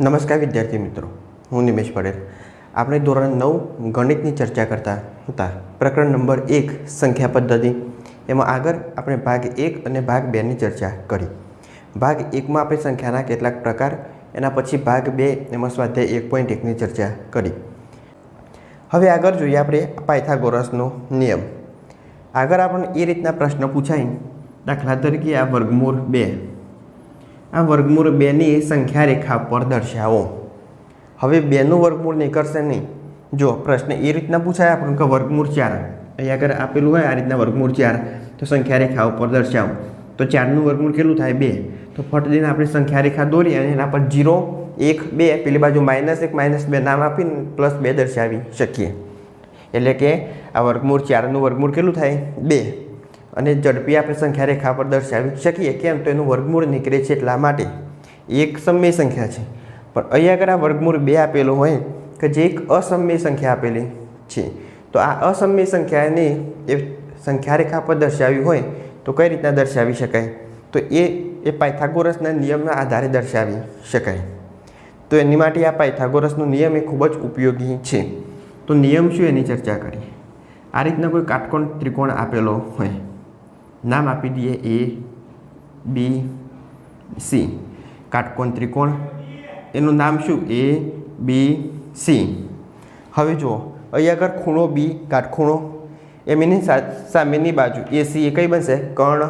નમસ્કાર વિદ્યાર્થી મિત્રો, હું નિમેશ પટેલ. આપણે ધોરણ નવ, ગણિતની ચર્ચા કરતા હતા. પ્રકરણ નંબર એક, સંખ્યા પદ્ધતિ. એમાં આગળ આપણે ભાગ એક અને ભાગ બેની ચર્ચા કરી. ભાગ એકમાં આપણે સંખ્યાના કેટલાક પ્રકાર, એના પછી ભાગ બે, એમાં સ્વાધ્યાય એક પોઈન્ટ એકની ચર્ચા કરી. હવે આગળ જોઈએ આપણે પાયથાગોરસનો નિયમ. આગળ આપણને એ રીતના પ્રશ્ન પૂછાય. દાખલા તરીકે આ વર્ગમૂળ બે. આ વર્ગમૂળ બેની સંખ્યા રેખા પર દર્શાવો. હવે બેનું વર્ગમૂળ નીકળશે નહીં. જો પ્રશ્ન એ રીતના પૂછાય આપણને કે વર્ગમૂળ ચાર. અહીંયા આગળ આપેલું હોય આ રીતના વર્ગમૂળ ચાર. તો સંખ્યા રેખા ઉપર દર્શાવો. તો ચારનું વર્ગમૂળ કેટલું થાય? બે. તો ફટ દઈને આપણે સંખ્યા રેખા દોરી અને એના પર જીરો, એક, બે, પેલી બાજુ માઇનસ એક, માઇનસ બે નામ આપીને પ્લસ બે દર્શાવી શકીએ. એટલે કે આ વર્ગમૂળ ચારનું વર્ગમૂળ કેટલું થાય? બે. અને ઝડપી આપણે સંખ્યા રેખા પર દર્શાવી શકીએ? કેમ? તો એનું વર્ગમૂળ નીકળે છે એટલા માટે. એક સમય સંખ્યા છે. પણ અહીંયા આગળ આ વર્ગમૂળ બે આપેલું હોય કે જે એક અસમય સંખ્યા આપેલી છે. તો આ અસમય સંખ્યાને એ સંખ્યા રેખા પર દર્શાવી હોય તો કઈ રીતના દર્શાવી શકાય? તો એ એ પાયથાગોરસના નિયમના આધારે દર્શાવી શકાય. તો એની માટે આ પાયથાગોરસનો નિયમ એ ખૂબ જ ઉપયોગી છે. તો નિયમ શું એની ચર્ચા કરીએ? આ રીતના કોઈ કાટકોણ ત્રિકોણ આપેલો હોય. નામ આપી દઈએ એ બી સી કાટકોણ ત્રિકોણ એનું નામ શું? એ બી સી હવે જુઓ. અહીંયા આગળ ખૂણો બી કાટખૂણો એમ એની સામેની બાજુ. એ સી એ કઈ બનશે? કર્ણ.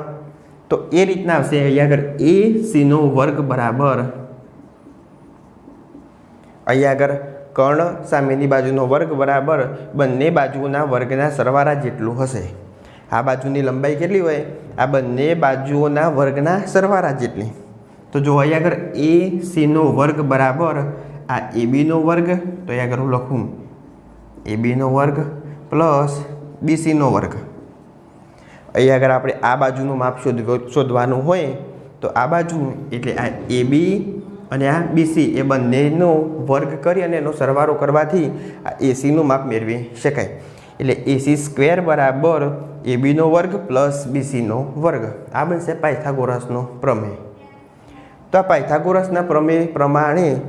તો એ રીતના આવશે. અહીંયા આગળ એ સીનો વર્ગ બરાબર. અહીંયા આગળ કર્ણ સામેની બાજુનો વર્ગ બરાબર. બંને બાજુના વર્ગના સરવાળા જેટલું હશે. આ બાજુની લંબાઈ કેટલી હોય? આ બંને બાજુઓના વર્ગના સરવાળા જેટલી. તો જો અહીં આગળ એ સીનો વર્ગ બરાબર, આ એ બીનો વર્ગ, તો અહીંયા આગળ હું લખું. એ બીનો વર્ગ પ્લસ બીસીનો વર્ગ. અહીંયા આગળ આપણે આ બાજુનું માપ શોધવ શોધવાનું હોય, તો આ બાજુ એટલે આ એ બી અને આ બીસી એ બંનેનો વર્ગ કરી અને એનો સરવાળો કરવાથી આ એસીનું માપ મેળવી શકાય. એટલે એસી સ્ક્વેર બરાબર એ બીનો વર્ગ પ્લસ બીસીનો વર્ગ. આ બનશે પાયથાગોરસનો પ્રમેય. તો આ પાયથાગોરસના પ્રમેય પ્રમાણે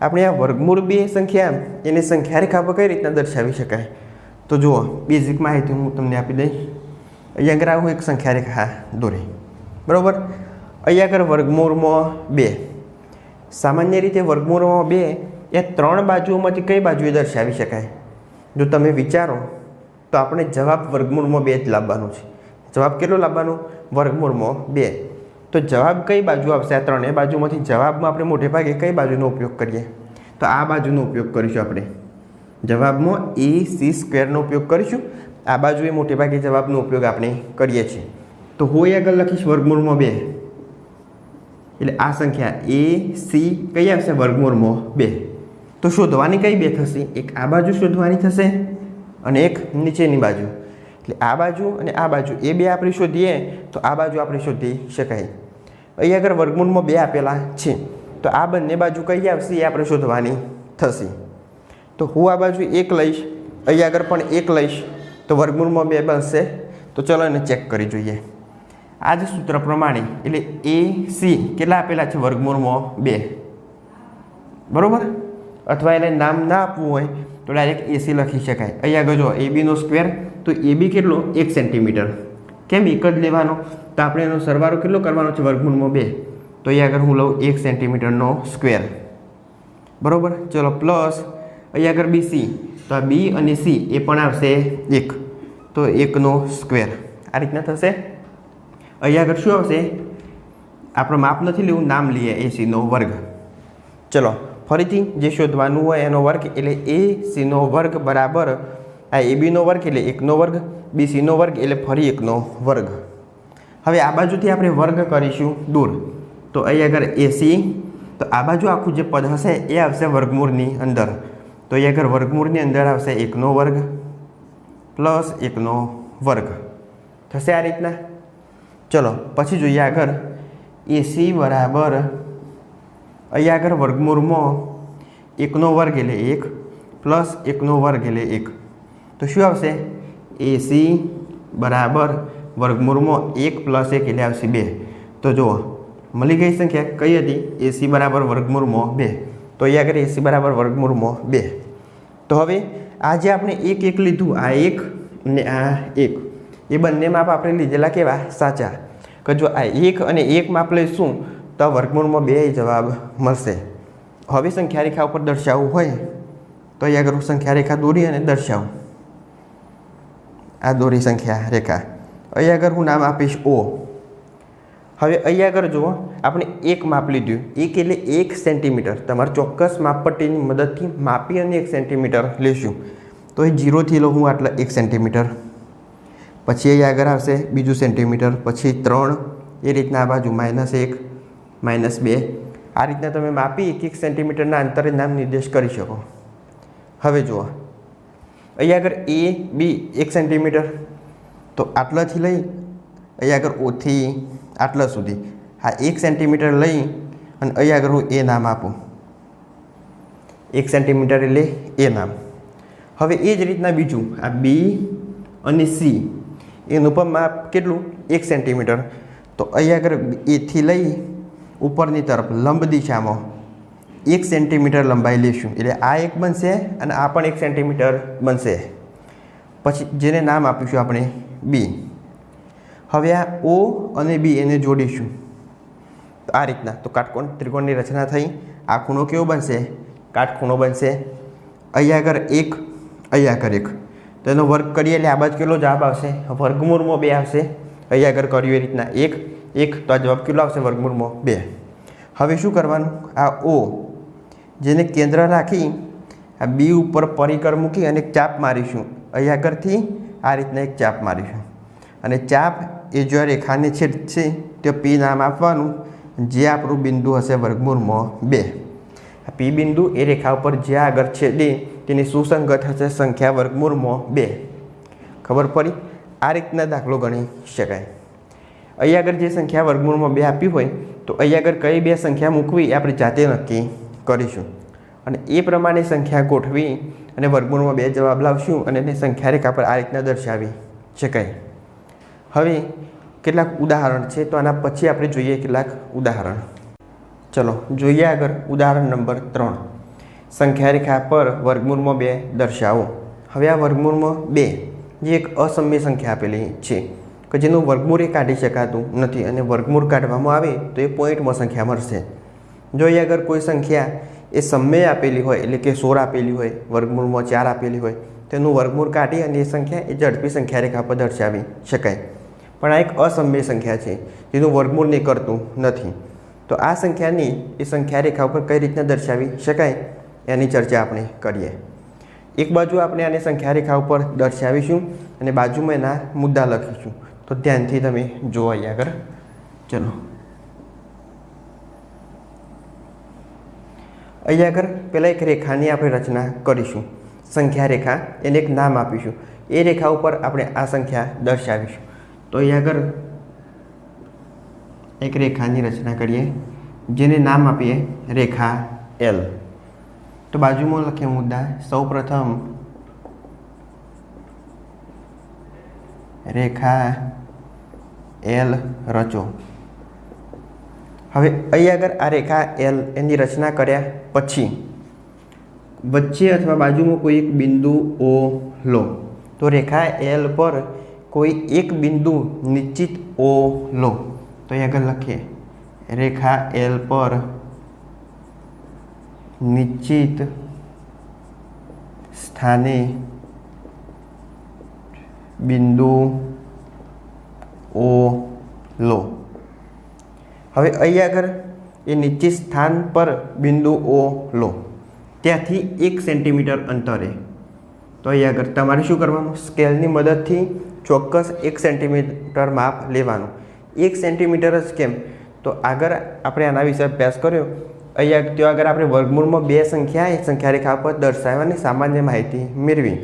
આપણે આ વર્ગમૂળ બે સંખ્યા, એની સંખ્યા રેખા કઈ રીતના દર્શાવી શકાય? તો જુઓ બેઝિક માહિતી હું તમને આપી દઈશ. અહીંયા આગળ હું એક સંખ્યા રેખા દોરી. બરાબર? અહીંયા આગળ વર્ગમૂળમાં બે. સામાન્ય રીતે વર્ગમૂળમાં બે એ ત્રણ બાજુઓમાંથી કઈ બાજુએ દર્શાવી શકાય? જો તમે વિચારો તો આપણે જવાબ વર્ગમૂળમાં બે જ લાવવાનો છે. જવાબ કેટલો લાવવાનો? વર્ગમૂળમાં બે. તો જવાબ કઈ બાજુ આવશે? આ ત્રણેય બાજુમાંથી જવાબમાં આપણે મોટે ભાગે કઈ બાજુનો ઉપયોગ કરીએ? તો આ બાજુનો ઉપયોગ કરીશું આપણે. જવાબમાં એ, સી સ્ક્વેરનો ઉપયોગ કરીશું. આ બાજુએ મોટે ભાગે જવાબનો ઉપયોગ આપણે કરીએ છીએ. તો હું આગળ લખીશ વર્ગમૂળમાં બે. એટલે આ સંખ્યા એ, સી કઈ આવશે? વર્ગમૂળમાં બે. તો શોધવાની કઈ બે થશે? એક આ બાજુ શોધવાની થશે. અને એક નીચેની બાજુ. એટલે આ બાજુ અને આ બાજુ, એ બે આપણે શોધીએ તો આ બાજુ આપણે શોધી શકાય. અહીં આગળ વર્ગમૂળમાં બે આપેલા છે. તો આ બંને બાજુ કઈ આવશે એ આપણે શોધવાની થશે. તો હું આ બાજુ એક લઈશ, અહીં આગળ પણ એક લઈશ, તો વર્ગમૂળમાં બે બનશે. તો ચલો એને ચેક કરી જોઈએ. આ જ સૂત્ર પ્રમાણે, એટલે એ, સી કેટલા આપેલા છે વર્ગમૂળમાં બે? બરોબર? અથવા એને નામ ના આપવું હોય તો ડાયરેક્ટ એસી લખી શકાય. અહીં આગળ જો એ બીનો સ્ક્વેર તો એ બી કેટલો? એક સેન્ટીમીટર કેમ એક જ લેવાનો? તો આપણે એનો સરવાળો કેટલો કરવાનો છે? વર્ગમૂળમાં બે. તો અહીં આગળ હું લઉં એક સેન્ટીમીટરનો સ્ક્વેર બરાબર? ચલો પ્લસ અહીં આગળ બી સી તો આ બી અને સી એ પણ આવશે એક. તો એકનો સ્ક્વેર આ રીતના થશે. અહીં આગળ શું આવશે? આપણે માપ નથી લેવું, નામ લઈએ એસીનો વર્ગ. ચલો ફરીથી જે શોધવાનું હોય એનો વર્ગ એટલે એ સીનો વર્ગ બરાબર. આ એ બીનો વર્ગ એટલે એકનો વર્ગ બી સીનો વર્ગ એટલે ફરી એકનો વર્ગ. હવે આ બાજુથી આપણે વર્ગ કરીશું દૂર. તો અહીં આગળ એસી તો આ બાજુ આખું જે પદ હશે એ આવશે વર્ગમૂળની અંદર. તો અહીં આગળ વર્ગમૂળની અંદર આવશે એકનો વર્ગ પ્લસ એકનો વર્ગ. થશે આ રીતના? ચલો, પછી જોઈએ આગળ. એસી બરાબર અહીંયા આગળ વર્ગમૂળમાં એકનો વર્ગ એટલે એક પ્લસ એકનો વર્ગ એટલે એક. તો શું આવશે? એસી બરાબર વર્ગમૂળમાં એક પ્લસ એક એટલે આવશે બે. તો જુઓ, મળી ગઈ સંખ્યા કઈ હતી? એસી બરાબર વર્ગમૂળમાં બે. તો અહીંયા આગળ એસી બરાબર વર્ગમૂળમાં બે. તો હવે આ જે આપણે એક એક લીધું, આ એક ને આ એક. એ બંને માપ આપણે લીધેલા કેવા? સાચા. કે જો આ એક અને એક માપ લઈશું તો વર્ગમૂળમાં બે જવાબ મળશે. હવે સંખ્યા રેખા ઉપર દર્શાવવું હોય, તો અહીંયા આગળ સંખ્યા રેખા દોરી અને દર્શાવું. આ દોરી સંખ્યા રેખા અહીંયા આગળ હું નામ આપીશ ઓ. હવે અહીંયા આગળ જુઓ, આપણે એક માપ લીધું. એક એટલે એક સેન્ટીમીટર. તમારે ચોક્કસ માપપટ્ટીની મદદથી માપી અને એક સેન્ટીમીટર લેશું. તો એ જીરોથી લો હું આટલા એક સેન્ટીમીટર. પછી અહીંયા આગળ આવશે બીજું સેન્ટીમીટર, પછી ત્રણ. એ રીતના આ બાજુ માઇનસ એક માઇનસ બે. આ રીતના તમે માપી એક એક સેન્ટીમીટરના અંતરે નામ નિર્દેશ કરી શકો. હવે જુઓ. અહીંયા આગળ એ, બી એક સેન્ટીમીટર. તો આટલાથી લઈ અહીંયા આગળ ઓથી આટલા સુધી. આ એક સેન્ટીમીટર લઈ અને અહીંયા આગળ હું એ નામ આપું. એક સેન્ટીમીટર એટલે એ નામ. હવે એ જ રીતના બીજું. આ બી અને સી. એનું પણ માપ કેટલું? એક સેન્ટીમીટર. તો અહીંયા આગળ એથી લઈ ઉપરની તરફ લંબ દિશામાં એક સેન્ટીમીટર લંબાઈ લઈશું એટલે આ એક બનશે અને આ પણ એક સેન્ટીમીટર બનશે. પછી જેને નામ આપીશું આપણે બી હવે આ ઓ અને બી એને જોડીશું. આ રીતના. તો કાટકોણ, ત્રિકોણની રચના થઈ. આ ખૂણો કેવો બનશે? કાટખૂણો બનશે. અહીંયા આગળ એક, અહીંયા આગળ એક. તો એનો વર્ગ કરીએ એટલે આ બાજુ કેટલો જવાબ આવશે? વર્ગમૂળમાં બે આવશે. અહીંયા આગળ કર્યું એ રીતના એક. એક તો આ જવાબ કેટલો આવશે વર્ગમૂળમાં? બે. હવે શું કરવાનું? આ ઓ, જેને કેન્દ્ર રાખી, આ બી ઉપર પરિકર મૂકી અને ચાપ મારીશું. અહીંયા આગળથી આ રીતના એક ચાપ મારીશું. અને ચાપ એ જો રેખાને છેદશે તે પી નામ આપવાનું, જે આપણું બિંદુ હશે વર્ગમૂળમાં બે. પી બિંદુ એ રેખા ઉપર જ્યાં આગળ છેદે, તેની સુસંગત હશે સંખ્યા વર્ગમૂળમાં બે. ખબર પડી? આ રીતના દાખલો ગણી શકાય. અહીંયા આગળ જે સંખ્યા વર્ગમૂળમાં બે આપી હોય, તો અહીંયા આગળ કઈ બે સંખ્યા મૂકવી એ આપણે જાતે નક્કી કરીશું. અને એ પ્રમાણે સંખ્યા ગોઠવી અને વર્ગમૂળમાં બે જવાબ લાવશું અને એને સંખ્યા રેખા પર આ રીતના દર્શાવી શકાય. હવે કેટલાક ઉદાહરણ છે, તો આના પછી આપણે જોઈએ કેટલાક ઉદાહરણ. ચલો, જોઈએ આગળ ઉદાહરણ નંબર ત્રણ. સંખ્યા રેખા પર વર્ગમૂળમાં બે દર્શાવો. હવે આ વર્ગમૂળમાં બે, જે એક અસમ્ય સંખ્યા આપેલી છે. કે જેનું વર્ગમૂળ એ કાઢી શકાતું નથી અને વર્ગમૂળ કાઢવામાં આવે તો એ પોઈન્ટમાં સંખ્યા મળશે. જો એ અગર કોઈ સંખ્યા એ સમય આપેલી હોય એટલે કે સોળ આપેલી હોય, વર્ગમૂળમાં ચાર આપેલી હોય તેનું વર્ગમૂળ કાઢી અને એ સંખ્યા એ ઝડપી સંખ્યા રેખા પર દર્શાવી શકાય. પણ આ એક અસમ્ય સંખ્યા છે, જેનું વર્ગમૂળ નહીં કરતું નથી. તો આ સંખ્યાની એ સંખ્યા રેખા ઉપર કઈ રીતના દર્શાવી શકાય? એની ચર્ચા આપણે કરીએ. એક બાજુ આપણે આને સંખ્યા રેખા ઉપર દર્શાવીશું અને બાજુમાં એના મુદ્દા લખીશું. તો ધ્યાનથી તમે જુઓ અહીંયા આગળ ચલો અહીંયા આગળ પહેલાં એક રેખાની આપણે રચના કરીશું સંખ્યા રેખા એને એક નામ આપીશું એ રેખા ઉપર આપણે આ સંખ્યા દર્શાવીશું તો અહીંયા આગળ એક રેખાની રચના કરીએ જેને નામ આપીએ રેખા એલ તો બાજુમાં લખીએ મુદ્દા સૌ પ્રથમ રેખા એલ રચો. હવે અહીં આગળ આ રેખા એલ એની રચના કર્યા પછી વચ્ચે અથવા બાજુમાં કોઈ એક બિંદુ ઓ લો. તો રેખા એલ પર કોઈ એક બિંદુ નિશ્ચિત ઓ લો. તો અહીં આગળ લખીએ. રેખા એલ પર નિશ્ચિત સ્થાને બિંદુ ઓ લો. હવે અહીં આગળ એ નિશ્ચિત સ્થાન પર બિંદુ ઓ લો. ત્યાંથી એક સેન્ટીમીટર અંતરે. તો અહીં આગળ તમારે શું કરવાનું? સ્કેલની મદદથી ચોક્કસ એક સેન્ટીમીટર માપ લેવાનું. એક સેન્ટીમીટર જ કેમ? તો આગળ આપણે આના વિશે અભ્યાસ કર્યો. અહીંયા ત્યાં આગળ આપણે વર્ગમૂળમાં બે સંખ્યા એ સંખ્યા રેખા પર દર્શાવવાની સામાન્ય માહિતી મેળવી.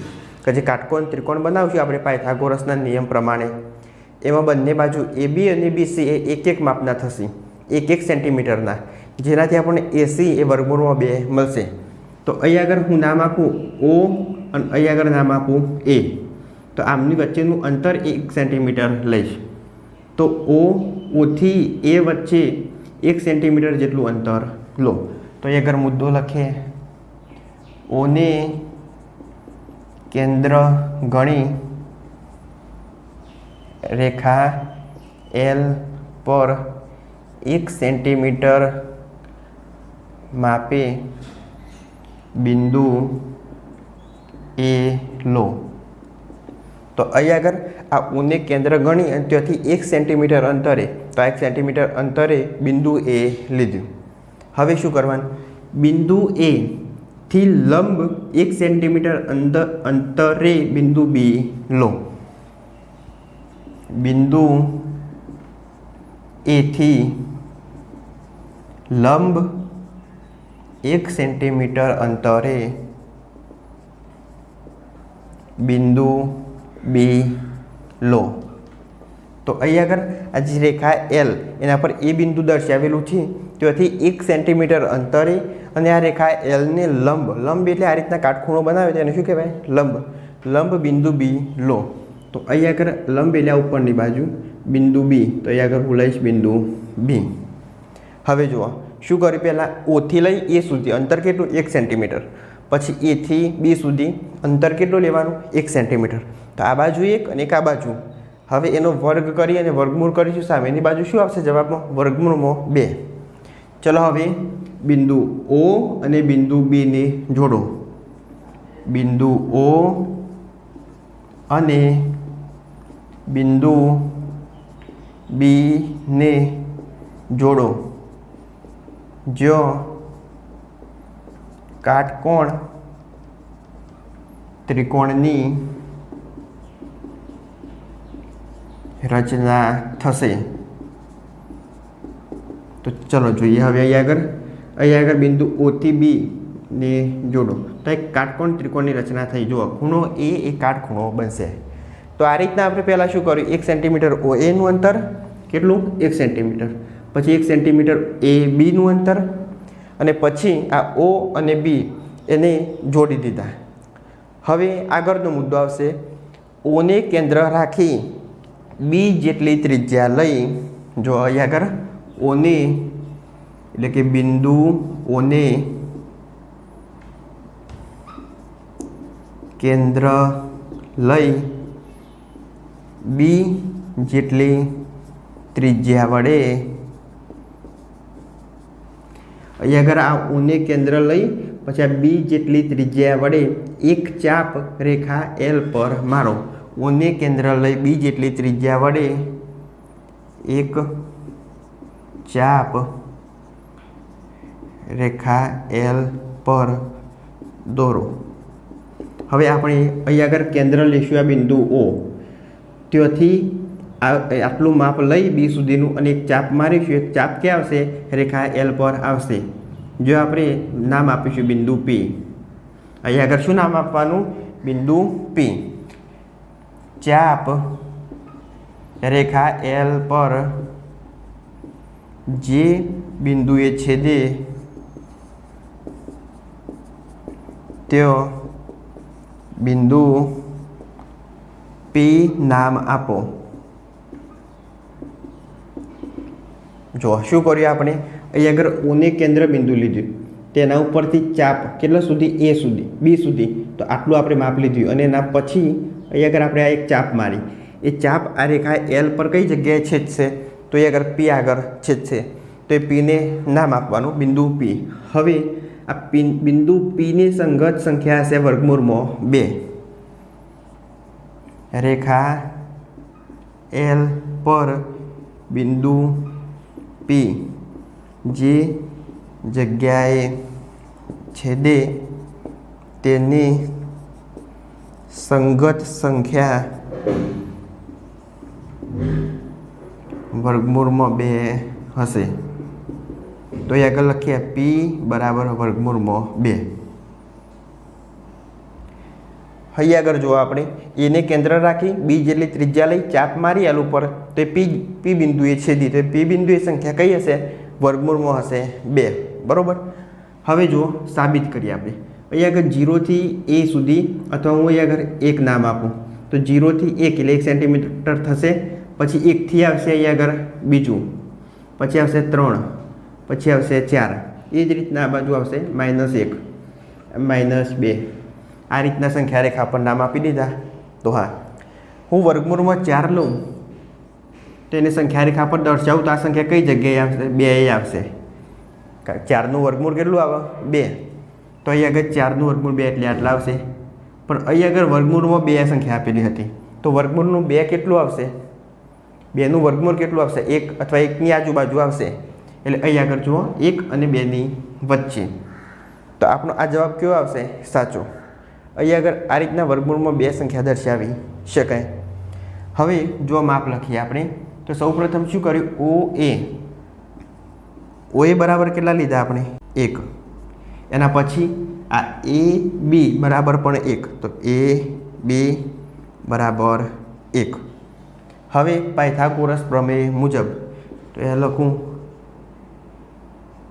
કે જે કાટકોણ ત્રિકોણ બનાવશું, આપણે પાયથાગોરસના નિયમ પ્રમાણે. એમાં બંને બાજુ એ બી અને બી સી એ એક એક માપના થશે એક એક સેન્ટીમીટરના, જેનાથી આપણને એસી એ વર્ગમૂળમાં બે મળશે. તો અહીં આગળ હું નામ આપું ઓ અને અહીં આગળ નામ આપું એ. તો આમની વચ્ચેનું અંતર એક સેન્ટીમીટર લઈશ. તો ઓ ઓથી એ વચ્ચે એક સેન્ટીમીટર જેટલું અંતર લો. તો એ આગળ મુદ્દો લખે ઓને કેન્દ્ર ગણી રેખા એલ પર એક સેન્ટીમીટર માપે બિંદુ એ લો. તો અહીં આગળ આ ઉને કેન્દ્ર ગણી અને ત્યાંથી એક સેન્ટીમીટર અંતરે, તો એક સેન્ટીમીટર અંતરે બિંદુ એ લીધું. હવે શું કરવાનું? બિંદુ એ થી લંબ એક સેન્ટીમીટર અંદર અંતરે બિંદુ બી લો. બિંદુ એથી લંબ એક સેન્ટીમીટર અંતરે બિંદુ બી લો. તો અહીં આગળ આ જે રેખા એલ એના પર એ બિંદુ દર્શાવેલું છે. ત્યાંથી એક સેન્ટીમીટર અંતરે અને આ રેખા એલને લંબ લંબ એટલે આ રીતના કાટખૂણો બનાવે તેને શું કહેવાય? લંબ. લંબ બિંદુ બી લો. તો અહીં આગળ લંબ એટલે ઉપરની બાજુ, બિંદુ બી તો અહીં આગળ હું લઈશ બિંદુ બી હવે જુઓ, શું કર્યું પહેલાં? ઓથી લઈ એ સુધી. અંતર કેટલું? એક સેન્ટીમીટર. પછી એથી બી સુધી અંતર કેટલું લેવાનું? એક સેન્ટીમીટર. તો આ બાજુ એક અને એક આ બાજુ. હવે એનો વર્ગ કરી અને વર્ગમૂળ કરીશું. સામેની બાજુ શું આવશે જવાબમાં? વર્ગમૂળમાં બે. ચલો હવે બિંદુ ઓ અને બિંદુ બીને જોડો. બિંદુ ઓ અને બિંદુ બીને જોડો. જો કાટકોણ ત્રિકોણની રચના થશે. તો ચલો જોઈએ હવે અહીં આગળ. અહીં આગળ બિંદુ ઓથી બી ને જોડો. તો એક કાટકોણ ત્રિકોણની રચના થઈ. જુઓ, ખૂણો એ એ કાટખૂણો બનશે. તો આ રીતના આપણે પહેલાં શું કર્યું? એક સેન્ટીમીટર ઓ એનું અંતર, કેટલું? એક સેન્ટીમીટર પછી એક સેન્ટીમીટર એ બીનું અંતર, અને પછી આ ઓ અને બી એને જોડી દીધા. હવે આગળનો મુદ્દો આવશે. ઓને કેન્દ્ર રાખી બી જેટલી ત્રિજ્યા લઈ, જો અહીં આગળ ઓને એટલે કે બિંદુ ઓને કેન્દ્ર લઈ બી જેટલી ત્રિજ્યા વડે અહીંયા આગળ આ ઊને કેન્દ્ર લઈ પછી આ બી જેટલી ત્રિજ્યા વડે એક ચાપ રેખા એલ પર મારો ઊને કેન્દ્ર લઈ બી જેટલી ત્રિજ્યા વડે એક ચાપ રેખા એલ પર દોરો. હવે આપણે અહીં આગળ કેન્દ્ર લેશું આ બિંદુ ઓ ત્યાંથી આટલું માપ લઈ બી સુધીનું અને એક ચાપ મારીશું. એક ચાપ ક્યાં આવશે? રેખા એલ પર આવશે. જો આપણે નામ આપીશું બિંદુ પી અહીં આગળ શું નામ આપવાનું? બિંદુ પી ચાપ રેખા એલ પર જે બિંદુએ છેદે તેઓ બિંદુ પી નામ આપો. જો શું કર્યું આપણે? અહીં આગળ ઓને કેન્દ્ર બિંદુ લીધું. તેના ઉપરથી ચાપ કેટલા સુધી? એ સુધી. બી સુધી. તો આટલું આપણે માપ લીધું. અને એના પછી અહીં આગળ આપણે આ એક ચાપ મારી. એ ચાપ આ રેખા એલ પર કઈ જગ્યાએ છેદશે? તો એ આગળ પી આગળ છેદશે. તો એ પીને નામ આપવાનું. બિંદુ પી હવે આ બિંદુ પીની સંગત સંખ્યા હશે વર્ગમૂળમાં બે. રેખા એલ પર બિંદુ પી જે જગ્યાએ છેદે તેની સંગત સંખ્યા વર્ગમૂળમાં બે હશે. તો એ આગળ લખીએ પી બરાબર વર્ગમૂળમાં બે હૈયા આગળ જુઓ આપણે. એને કેન્દ્ર રાખી, બી જેટલી ત્રિજ્યા લઈ ચાપ મારી આલ ઉપર. તો એ પી પી બિંદુએ છેદી. તો એ પી બિંદુએ સંખ્યા કઈ હશે? વર્ગમૂળમાં હશે બે. બરાબર? હવે જુઓ, સાબિત કરીએ આપણે. અહીં આગળ જીરોથી એ સુધી, અથવા હું અહીં આગળ એક નામ આપું. તો જીરોથી એક એટલે એક સેન્ટીમીટર થશે. પછી એકથી આવશે અહીં આગળ બીજું. પછી આવશે ત્રણ. પછી આવશે ચાર. એ જ રીતના આ બાજુ આવશે માઇનસ એક. માઇનસ બે. આ રીતના સંખ્યા રેખા પર નામ આપી દીધા. તો હા, હું વર્ગમૂળમાં ચાર લઉં, તો એને સંખ્યા રેખા પર દર્શાવું તો આ સંખ્યા કઈ જગ્યાએ આવશે? બે એ આવશે. ચારનું વર્ગમૂળ કેટલું આવે? બે. તો અહીં આગળ ચારનું વર્ગમૂળ બે એટલે આટલા આવશે. પણ અહીં આગળ વર્ગમૂળમાં બે સંખ્યા આપેલી હતી. તો વર્ગમૂળનું બે કેટલું આવશે? બેનું વર્ગમૂળ કેટલું આવશે? એક અથવા એકની આજુબાજુ આવશે. એટલે અહીં આગળ જુઓ, એક અને બેની વચ્ચે. તો આપણો આ જવાબ કયો આવશે? સાચો. અહીં આગળ આ રીતના વર્ગમૂળમાં બે સંખ્યા દર્શાવી શકાય. હવે જો માપ લખીએ આપણે, તો સૌપ્રથમ શું કર્યું? ઓ, એ. ઓ, એ બરાબર કેટલા લીધા આપણે? એક. એના પછી આ એ, બી બરાબર પણ એક. તો એ, બી બરાબર એક. હવે પાયથાગોરસ પ્રમેય મુજબ, તો એ લખું.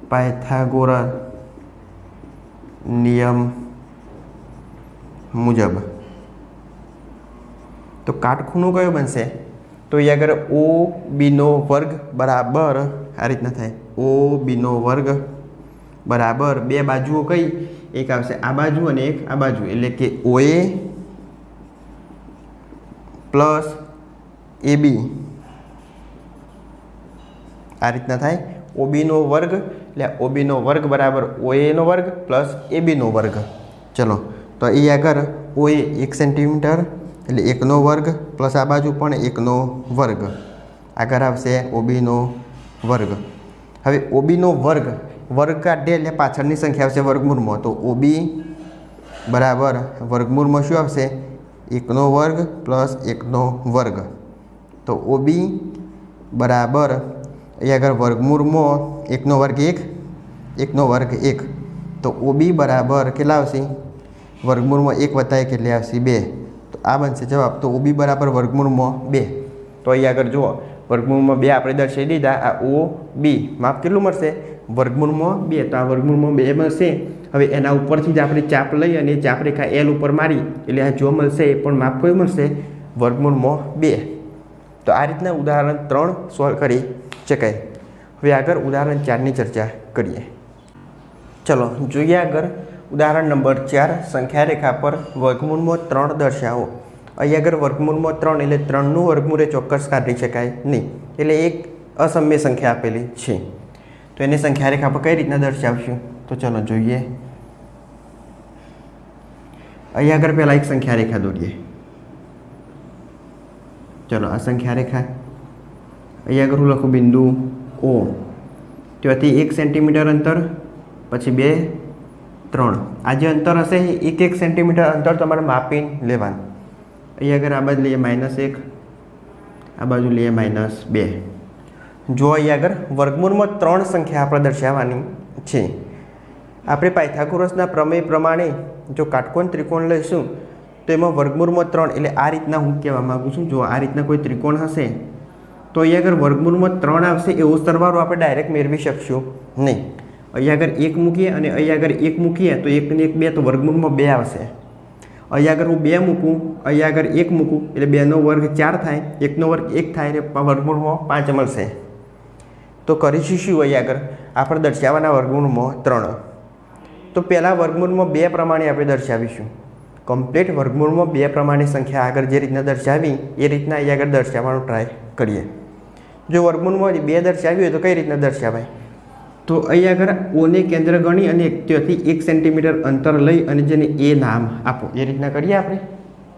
પાયથાગોરસ નિયમ મુજબ. તો કાટખૂણો કયો બનશે? તો એ આગળ ઓ બીનો વર્ગ બરાબર આ રીતના થાય. ઓ બીનો વર્ગ બરાબર. બે બાજુઓ કઈ? એક આવશે આ બાજુ અને એક આ બાજુ. એટલે કે ઓએ પ્લસ એ બી. આ રીતના થાય. ઓબીનો વર્ગ એટલે ઓબીનો વર્ગ બરાબર ઓએનો વર્ગ પ્લસ એબીનો વર્ગ. ચલો, તો એ આગળ ઓએ એક સેન્ટીમીટર એટલે એકનો વર્ગ, પ્લસ આ બાજુ પણ એકનો વર્ગ. આગળ આવશે ઓબીનો વર્ગ. હવે ઓબીનો વર્ગ વર્ગ કાઢે એટલે પાછળની સંખ્યા આવશે વર્ગમૂળમાં. તો ઓબી બરાબર વર્ગમૂળમાં શું આવશે? એકનો વર્ગ પ્લસ એકનો વર્ગ. તો ઓબી બરાબર એ આગળ વર્ગમૂળમાં એકનો વર્ગ એક, એકનો વર્ગ એક. તો ઓબી બરાબર કેટલા આવશે? વર્ગમૂળમાં એક વત્તા એક એટલે આવશે બે. તો આ બનશે જવાબ. તો ઓબી બરાબર વર્ગમૂળમાં બે. તો અહીં આગળ જુઓ. વર્ગમૂળમાં બે આપણે દર્શાવી દીધા. આ ઓ બી માપ કેટલું મળશે? વર્ગમૂળમાં બે. તો આ વર્ગમૂળમાં બે મળશે. હવે એના ઉપરથી જ આપણે ચાપ લઈ અને ચાપ રેખા એલ ઉપર મારી. એટલે આ જો મળશે પણ માપ કયું મળશે? વર્ગમૂળમાં બે. તો આ રીતના ઉદાહરણ ત્રણ સોલ્વ કરી શકાય. હવે આગળ ઉદાહરણ ચારની ચર્ચા કરીએ. ચલો, જોઈએ આગળ ઉદાહરણ નંબર ચાર સંખ્યા રેખા પર વર્ગમૂળમાં ત્રણ દર્શાવો. અહીં આગળ વર્ગમૂળમાં ત્રણ એટલે ત્રણનું વર્ગમૂળ એ ચોક્કસ કાઢી શકાય નહીં. એટલે એક અસમ્ય સંખ્યા આપેલી છે. તો એને સંખ્યા રેખા પર કઈ રીતના દર્શાવશું? તો ચલો જોઈએ. અહીં આગળ પહેલાં એક સંખ્યા રેખા દોરીએ. ચલો, આ સંખ્યા રેખા અહીં આગળ હું લખું બિંદુ ઓ ત્યાંથી એક સેન્ટીમીટર અંતર પછી બે, ત્રણ. આ જે અંતર હશે એ એક એક સેન્ટીમીટર અંતર તમારે માપીને લેવાનું. અહીં આગળ આ બાજુ લઈએ માઇનસ એક, આ બાજુ લઈએ માઇનસ બે. જો અહીં આગળ વર્ગમૂળમાં ત્રણ સંખ્યા આપણે દર્શાવવાની છે. આપણે પાયથાગોરસના પ્રમેય પ્રમાણે જો કાટકોણ ત્રિકોણ લઈશું, તો એમાં વર્ગમૂળમાં ત્રણ, એટલે આ રીતના હું કહેવા માગું છું, જો આ રીતના કોઈ ત્રિકોણ હશે તો અહીં આગળ વર્ગમૂળમાં ત્રણ આવશે એવો સરવાળો આપણે ડાયરેક્ટ મેળવી શકશું. નહીં. અહીં આગળ એક મૂકીએ અને અહીં આગળ એક મૂકીએ તો એકને એક બે તો વર્ગમૂળમાં બે આવશે. અહીંયા આગળ હું બે મૂકું અહીંયા આગળ એક મૂકું એટલે બેનો વર્ગ ચાર થાય એકનો વર્ગ એક થાય એટલે વર્ગમૂળમાં પાંચ મળશે. તો કરીશું શું અહીં આગળ? આપણે દર્શાવવાના વર્ગમૂળમાં ત્રણ. તો પહેલાં વર્ગમૂળમાં બે પ્રમાણે આપણે દર્શાવીશું. કમ્પ્લીટ વર્ગમૂળમાં બે પ્રમાણે સંખ્યા આગળ જે રીતના દર્શાવી એ રીતના અહીંયા આગળ દર્શાવવાનો ટ્રાય કરીએ. જો વર્ગમૂળમાં બે દર્શાવી હોય તો કઈ રીતના દર્શાવાય? તો અહીં આગળ ઓને કેન્દ્ર ગણી અને ત્યાંથી એક સેન્ટીમીટર અંતર લઈ અને જેને એ નામ આપો. એ રીતના કરીએ આપણે?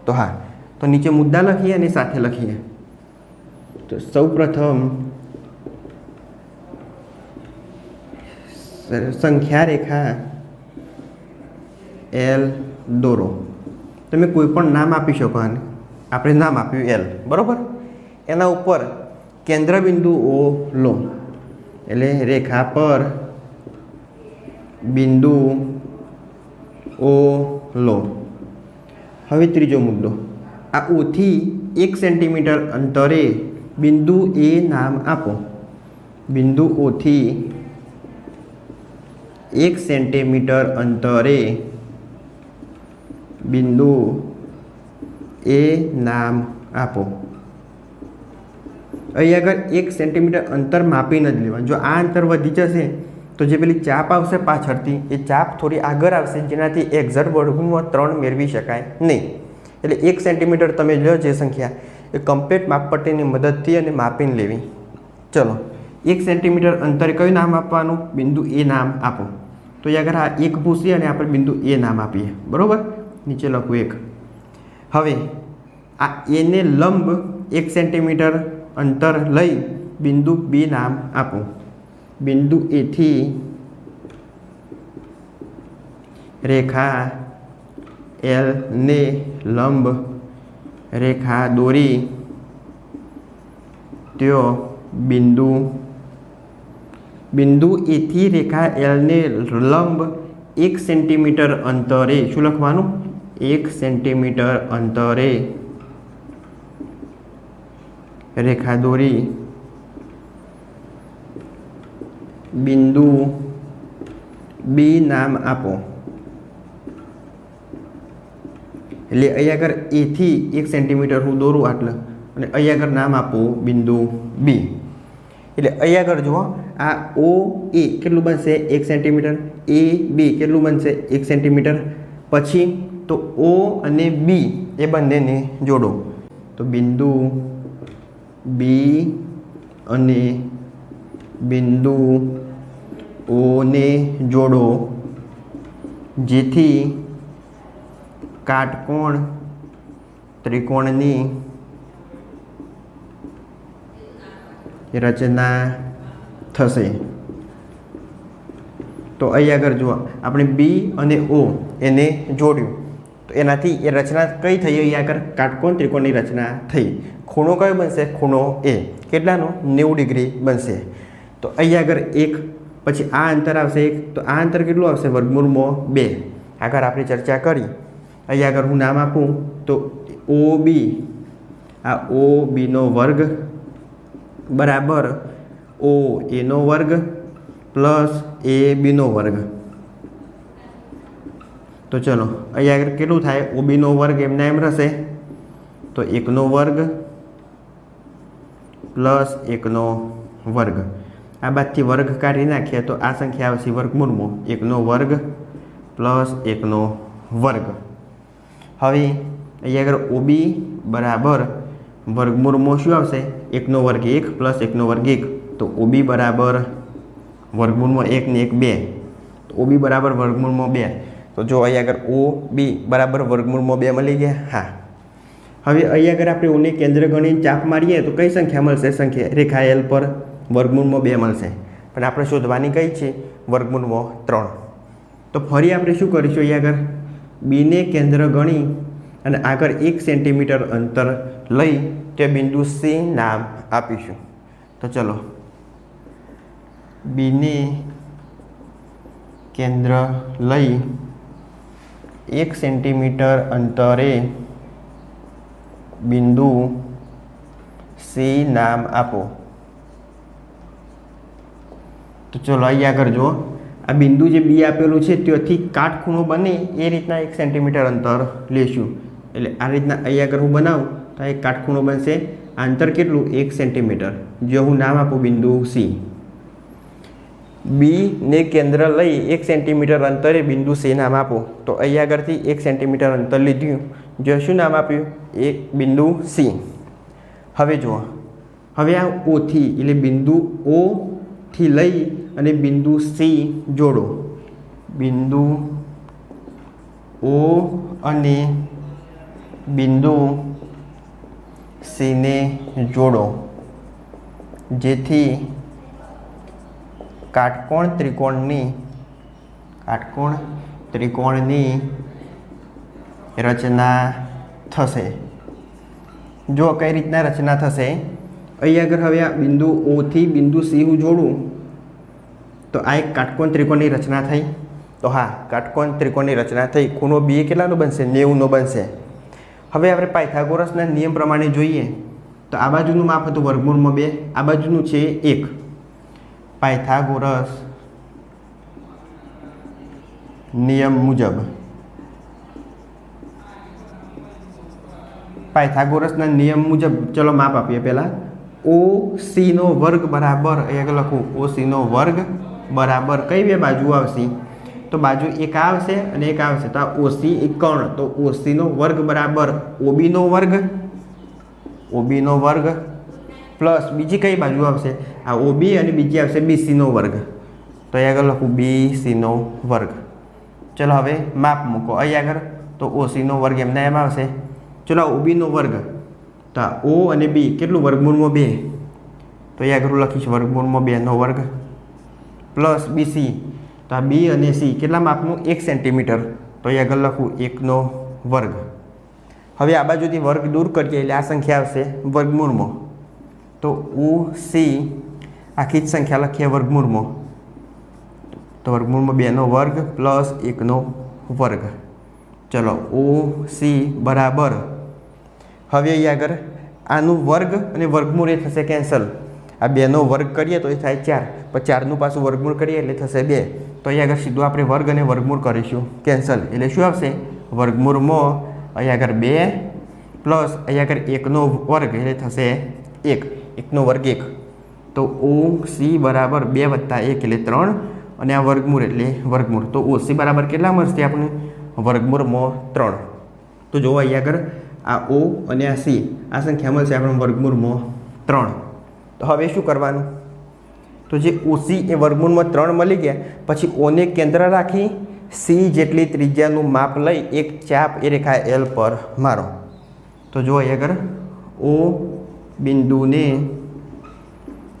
તો હા. તો નીચે મુદ્દા લખીએ અને સાથે લખીએ. તો સૌ પ્રથમ સંખ્યા રેખા એલ દોરો. તમે કોઈ પણ નામ આપી શકો આને. આપણે નામ આપ્યું એલ. બરાબર? એના ઉપર કેન્દ્ર બિંદુ ઓ લો. એટલે રેખા પર બિંદુ ઓ લો. હવે ત્રીજો મુદ્દો. આ ઓથી એક સેન્ટીમીટર અંતરે બિંદુ એ નામ આપો. બિંદુ ઓથી એક સેન્ટીમીટર અંતરે બિંદુ એ નામ આપો. અહીં આગળ એક સેન્ટીમીટર અંતર માપીને જ લેવાનું. જો આ અંતર વધી જશે, તો જે પેલી ચાપ આવશે પાછળથી, એ ચાપ થોડી આગળ આવશે, જેનાથી એક્ઝેક્ટ વર્ગમૂળમાં ત્રણ મેળવી શકાય નહીં. એટલે એક સેન્ટીમીટર તમે લો જે સંખ્યા, એ કમ્પ્લીટ માપપટ્ટીની મદદથી અને માપીને લેવી. ચલો, એક સેન્ટીમીટર અંતરે કયું નામ આપવાનું? બિંદુ એ નામ આપો. તો એ આગળ આ એક ભૂસી અને આપણે બિંદુ એ નામ આપીએ. બરાબર? નીચે લખું એક. હવે, આ એને લંબ એક સેન્ટીમીટર અંતર લઈ બિંદુ બી નામ આપો. બિંદુ એથી રેખા એલ ને લંબ રેખા દોરી ત્યો બિંદુ. બિંદુ એથી રેખા એલને લંબ એક સેન્ટીમીટર અંતરે. શું લખવાનું? એક સેન્ટીમીટર અંતરે. રેખા દોરી, બિંદુ બી નામ આપો. એટલે અહીંયા આગળ એથી એક સેન્ટીમીટર હું દોરું આટલે, અને અહીંયા આગળ નામ આપું, બિંદુ બી એટલે અહીંયા આગળ જુઓ, આ ઓ એ કેટલું બનશે? એક સેન્ટીમીટર એ બી કેટલું બનશે? એક સેન્ટીમીટર પછી તો ઓ અને બી એ બંનેને જોડો. તો બિંદુ બી અને બિંદુ ઓને જોડો, જેથી કાટકોણ ત્રિકોણની રચના થશે. તો અહીં આગળ જુઓ, આપણે બી અને ઓ એને જોડ્યું. તો એનાથી એ રચના કઈ થઈ અહીંયા આગળ કાટકોણ ત્રિકોણની રચના થઈ. ખૂણો કયો બનશે? ખૂણો એ. કેટલાનો? નેવું ડિગ્રી બનશે. તો અહીંયા આગળ એક, પછી આ અંતર આવશે એક, તો આ અંતર કેટલું આવશે? વર્ગમૂળમાં બે. આગળ આપણે ચર્ચા કરી. અહીંયા આગળ હું નામ આપું. તો ઓ બી આ ઓ બીનો વર્ગ બરાબર ઓ એનો વર્ગ પ્લસ એ બીનો વર્ગ. તો ચલો, અહીંયા આગળ કેટલું થાય? ઓબીનો વર્ગ એમના એમ રહેશે. તો એકનો વર્ગ પ્લસ એકનો વર્ગ. આ બાદથી વર્ગ કાઢી નાખીએ તો આ સંખ્યા આવશે વર્ગમૂળમો એકનો વર્ગ પ્લસ એકનો વર્ગ. હવે અહીંયા આગળ ઓબી બરાબર વર્ગમૂળમાં શું આવશે? એકનો વર્ગ એક પ્લસ એકનો વર્ગ એક. તો ઓબી બરાબર વર્ગમૂળમાં એક ને એક બે. તો ઓબી બરાબર વર્ગમૂળમાં બે. તો જો અહીં આગળ ઓ, બી બરાબર વર્ગમૂળમાં બે મળી ગયા, હા. હવે અહીં આગળ આપણે ઓને કેન્દ્ર ગણીને ચાપ મારીએ તો કઈ સંખ્યા મળશે? સંખ્યા રેખા એલ પર વર્ગમૂળમાં બે મળશે. પણ આપણે શોધવાની કઈ છે? વર્ગમૂળમાં ત્રણ. તો ફરી આપણે શું કરીશું અહીં આગળ? બીને કેન્દ્ર ગણી અને આગળ એક સેન્ટીમીટર અંતર લઈ તે બિંદુ સી નામ આપીશું. તો ચલો. બીને કેન્દ્ર લઈ એક સેન્ટીમીટર અંતરે બિંદુ સી નામ આપો. તો ચલો અહીં આગળ જુઓ. આ બિંદુ જે બી આપેલું છે, ત્યાંથી કાટખૂણો બને એ રીતના એક સેન્ટીમીટર અંતર લેશું. એટલે આ રીતના અહીં આગળ હું બનાવું, તો આ એક કાટખૂણો બનશે. અંતર કેટલું? એક સેન્ટીમીટર. જો હું નામ આપું બિંદુ સી બી ને કેન્દ્ર લઈ એક સેન્ટીમીટર અંતરે બિંદુ સી નામ આપો. તો અહીં આગળથી એક સેન્ટીમીટર અંતર લીધું. જો શું નામ આપ્યું? એક બિંદુ સી હવે જુઓ. હવે આ ઓથી એટલે બિંદુ ઓ થી લઈ અને બિંદુ સી જોડો. બિંદુ ઓ અને બિંદુ સીને જોડો. જેથી કાટકોણ ત્રિકોણની કાટકોણ ત્રિકોણની રચના થશે. જો કઈ રીતના રચના થશે? અહીં આગળ હવે આ બિંદુ ઓથી બિંદુ સી હું જોડું, તો આ એક કાટકોણ ત્રિકોણની રચના થઈ. તો હા, કાટકોણ ત્રિકોણની રચના થઈ. ખૂણો બી કેટલાનો બનશે? નેવુંનો બનશે. હવે આપણે પાયથાગોરસના નિયમ પ્રમાણે જોઈએ. તો આ બાજુનું માપ હતું વર્ગમૂળમાં બે, આ બાજુનું છે એક. પાયથાગોરસ નિયમ મુજબ. પાયથાગોરસના નિયમ મુજબ ચલો માપ આપીએ પહેલાં. ઓ સીનો વર્ગ બરાબર આગળ લખું ઓ સીનો વર્ગ બરાબર, કઈ બે બાજુ આવશે? તો બાજુ એક આવશે અને એક આવશે. તો આ ઓસી એક કર્ણ. તો ઓસીનો વર્ગ બરાબર ઓબીનો વર્ગ ઓબીનો વર્ગ પ્લસ બીજી કઈ બાજુ આવશે? આ ઓબી અને બીજી આવશે બીસીનો વર્ગ. તો અહીં આગળ લખું બીસીનો વર્ગ. ચલો હવે માપ મૂકો. અહીં આગળ તો ઓસીનો વર્ગ એમના એમ આવશે. ચલો ઓબીનો વર્ગ. તો આ ઓ અને બી કેટલું વર્ગમૂળમાં બે? તો અહીં આગળ લખીશ વર્ગમૂળમાં બેનો વર્ગ. પ્લસ બીસી તો આ બી અને સી કેટલા માપનું? એક સેન્ટીમીટર. તો અહીં આગળ લખું એકનો વર્ગ. હવે આ બાજુથી વર્ગ દૂર કરીએ એટલે આ સંખ્યા આવશે વર્ગમૂળમાં. તો ઉ, સી, આખી જ સંખ્યા લખીએ વર્ગમૂળમાં. તો વર્ગમૂળમાં બેનો વર્ગ પ્લસ એકનો વર્ગ. ચલો ઓ સી, બરાબર. હવે અહીં આગળ આનું વર્ગ અને વર્ગમૂળ એ થશે કેન્સલ આ બેનો વર્ગ કરીએ તો એ થાય ચાર. પણ ચારનું પાછું વર્ગમૂળ કરીએ એટલે થશે બે. તો અહીં આગળ સીધું આપણે વર્ગ અને વર્ગમૂળ કરીશું. કેન્સલ એટલે શું આવશે? વર્ગમૂળમાં અહીં આગળ બે પ્લસ અહીં આગળ એકનો વર્ગ. એટલે થશે એક. એકનો વર્ગ એક. તો ઓ સી બરાબર બે વત્તા એક એટલે ત્રણ અને આ વર્ગમૂળ એટલે વર્ગમૂળ. તો ઓ સી બરાબર કેટલા મળશે આપણે મો ત્રણ. તો જોવો અહીં આગળ, આ ઓ અને આ સી, આ સંખ્યા મળશે આપણે મો ત્રણ. તો હવે શું કરવાનું? તો જે ઓસી એ વર્ગમૂળમાં ત્રણ મળી ગયા, પછી ઓને કેન્દ્ર રાખી, સી જેટલી ત્રિજ્યાનું માપ લઈ, એક ચાપ એ રેખા એલ પર મારો. તો જો અહીં આગળ, ઓ બિંદુને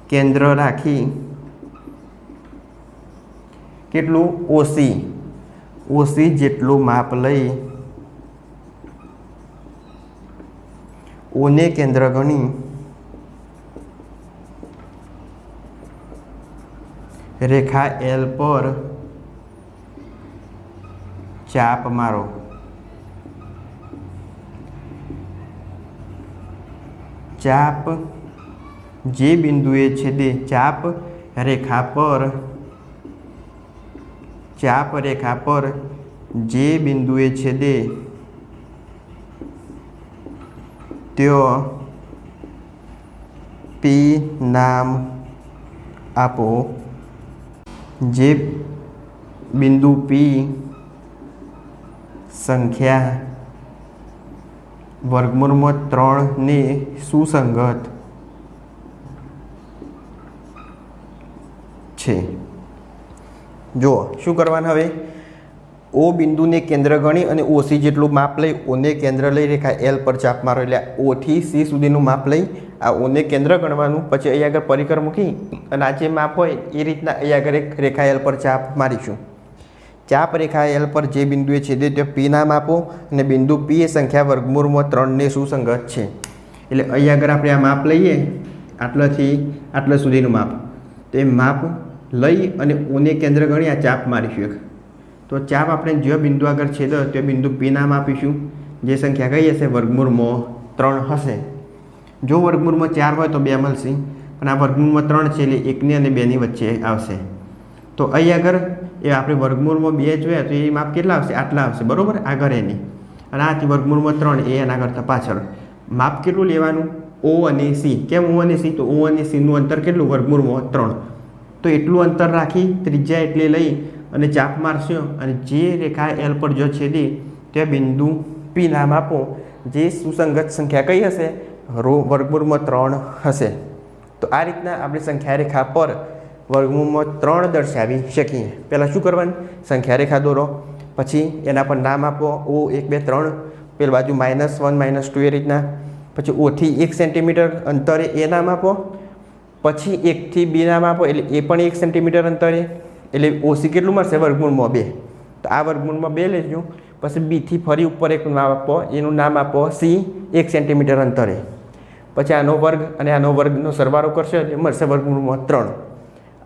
કેન્દ્ર રાખી કેટલું ઓસી? ઓસી જેટલું માપ લઈ. ઓને કેન્દ્ર ગણી. રેખા એલ પર ચાપ મારો. ચાપ. જે બિંદુએ છેદે ચાપ રેખા પર. ચાપ રેખા પર જે બિંદુએ છેદે ત્યાં પી નામ આપો. જે બિંદુ પી સંખ્યા વર્ગમૂળમાં ત્રણને સુસંગત છે. જુઓ, શું કરવાનું હવે? ઓ બિંદુને કેન્દ્ર ગણી અને ઓસી જેટલું માપ લઈ, ઓને કેન્દ્ર લઈ રેખા એલ પર ચાપ મારો. એટલે ઓથી સી સુધીનું માપ લઈ, આ ઓને કેન્દ્ર ગણવાનું. પછી અહીં આગળ પરિકર મૂકી અને આ જે માપ હોય એ રીતના અહીં આગળ એક રેખા એલ પર ચાપ મારીશું. ચાપ રેખા એલ પર જે બિંદુએ છેદે તે પી નામ આપો અને બિંદુ પી એ સંખ્યા વર્ગમૂળમાં ત્રણને સુસંગત છે. એટલે અહીં આગળ આપણે આ માપ લઈએ. આટલાથી આટલા સુધીનું માપ. તો એ માપ લઈ અને ઓને કેન્દ્ર ગણી આ ચાપ મારીશું એક. તો ચાપ આપણે જે બિંદુ આગળ છેદ તે બિંદુ પી નામ આપીશું. જે સંખ્યા કઈ હશે? વર્ગમૂળમાં ત્રણ હશે. જો વર્ગમૂળમાં ચાર હોય તો બે મળશે. પણ આ વર્ગમૂળમાં ત્રણ છે એટલે એકની અને બેની વચ્ચે આવશે. તો અહીં આગળ એ આપણે વર્ગમૂળમાં બે જોયા તો એ માપ કેટલા આવશે? આટલા આવશે, બરાબર? આગળ એની અને આથી વર્ગમૂળમાં ત્રણ, એ એના કરતાં પાછળ. માપ કેટલું લેવાનું? ઓ અને સી. કેમ ઓ અને સી? તો ઓ અને સીનું અંતર કેટલું? વર્ગમૂળમાં ત્રણ. તો એટલું અંતર રાખી ત્રિજ્યા એટલે લઈ અને ચાપ મારશો અને જે રેખા એલ પર જો છેદે, તે બિંદુ પી નામ આપો. જે સુસંગત સંખ્યા કઈ હશે? રો, વર્ગમૂળમાં ત્રણ હશે. તો આ રીતના આપણે સંખ્યા રેખા પર વર્ગમૂળમાં ત્રણ દર્શાવી શકીએ. પહેલાં શું કરવાનું? સંખ્યા રેખા દોરો. પછી એના પર નામ આપો. ઓ એક, બે, ત્રણ. પેલી બાજુ માઇનસ વન માઇનસ ટુ એ રીતના. પછી ઓથી એક સેન્ટીમીટર અંતરે એ નામ આપો. પછી એકથી બી નામ આપો, એટલે એ પણ એક સેન્ટીમીટર અંતરે. એટલે ઓસી કેટલું મળશે? વર્ગમૂળમાં બે. તો આ વર્ગમૂળમાં બે લેજો. પછી બીથી ફરી ઉપર એક નામ આપો. એનું નામ આપો સી, એક સેન્ટીમીટર અંતરે. પછી આનો વર્ગ અને આનો વર્ગનો સરવાળો કરશો એટલે મળશે વર્ગમૂળમાં ત્રણ.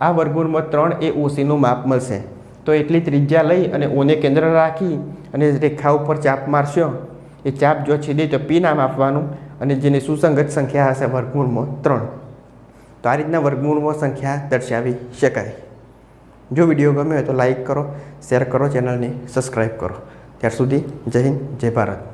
આ વર્ગમૂળમાં ત્રણ એ ઓસીનું માપ મળશે. તો એટલી ત્રિજ્યા લઈ અને ઓને કેન્દ્ર રાખી અને રેખા ઉપર ચાપ મારશો. એ ચાપ જો છેદે તો પી નામ આપવાનું અને જેની સુસંગત સંખ્યા હશે વર્ગમૂળમાં ત્રણ. તો આ રીતના વર્ગમૂળમાં સંખ્યા દર્શાવી શકાય. જો વીડિયો ગમ્યો હોય તો લાઈક કરો, શેર કરો, ચેનલને સબસ્ક્રાઈબ કરો. ત્યાર સુધી જય હિન્દ, જય ભારત.